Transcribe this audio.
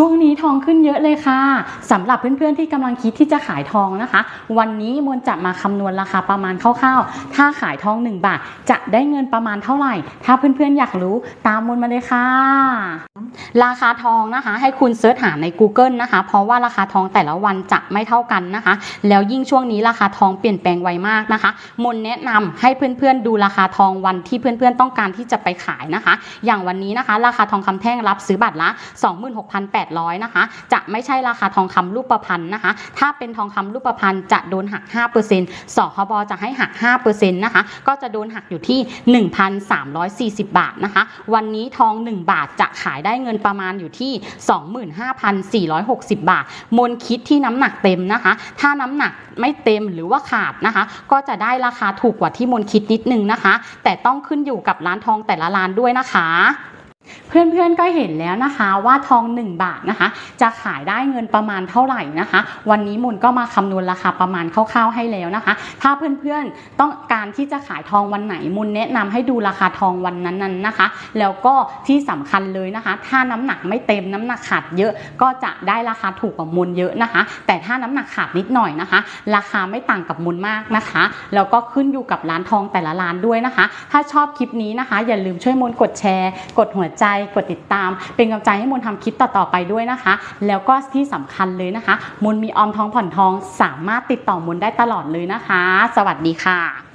ช่วงนี้ทองขึ้นเยอะเลยค่ะสำหรับเพื่อนๆที่กำลังคิดที่จะขายทองนะคะ วันนี้มวลจะมาคำนวณราคาประมาณคร่าวๆ ถ้าขายทอง 1 บาท จะได้เงินประมาณเท่าไหร่ ถ้าเพื่อนๆอยากรู้ตามมวลมาเลยค่ะ ราคาทองนะคะ ให้คุณเสิร์ชหาใน Google นะคะ เพราะว่าราคาทองแต่ละวันจะไม่เท่ากันนะคะ แล้วยิ่งช่วงนี้ราคาทองเปลี่ยนแปลงไวมากนะคะ มนแนะนำให้เพื่อนๆดูราคาทองวันที่เพื่อนๆต้องการที่จะไปขายนะคะ อย่างวันนี้นะคะ ราคาทองคำแท่งรับซื้อบัตรละ 26,800นะคะ จะไม่ใช่ราคาทองคำรูปประพันธ์นะคะ ถ้าเป็นทองคำรูปประพันธ์จะโดนหัก 5%สคบจะให้หัก 5%นะคะ ก็จะโดนหักอยู่ที่ 1,340 บาทนะคะ วันนี้ทอง 1 บาทจะขายได้ได้เงินประมาณอยู่ที่ 25,460 บาท มนคิดที่น้ำหนักเต็มนะคะ ถ้าน้ำหนักไม่เต็มหรือว่าขาดนะคะ ก็จะได้ราคาถูกกว่าที่มนคิดนิดนึงนะคะ แต่ต้องขึ้นอยู่กับร้านทองแต่ละร้านด้วยนะคะ เพื่อนๆก็เห็นแล้วนะคะว่าทอง 1 บาทนะคะ จะขายได้เงินประมาณเท่าไหร่นะคะ วันนี้มุนก็มาคำนวณราคาประมาณคร่าวๆให้แล้วนะคะ ถ้าเพื่อนๆต้องการที่จะขายทองวันไหนมุนแนะนำให้ดูราคาทองวันนั้นๆนะคะ แล้วก็ที่สำคัญเลยนะคะ ถ้าน้ำหนักไม่เต็มน้ำหนักขาดเยอะก็จะได้ราคาถูกกว่ามุนเยอะนะคะ แต่ถ้าน้ำหนักขาดนิดหน่อยนะคะ ราคาไม่ต่างกับมุนมากนะคะแล้วก็ขึ้นอยู่กับร้านทองแต่ละร้านด้วยนะคะ ถ้าชอบคลิปนี้นะคะ อย่าลืมช่วยมนกดแชร์ กดหัวใจกดติดตาม เป็นกำลังใจให้มนทำคลิปต่อๆไปด้วยนะคะ แล้วก็ที่สำคัญเลยนะคะ มนมีออมทองผ่อนทองสามารถติดต่อมนได้ตลอดเลยนะคะ สวัสดีค่ะ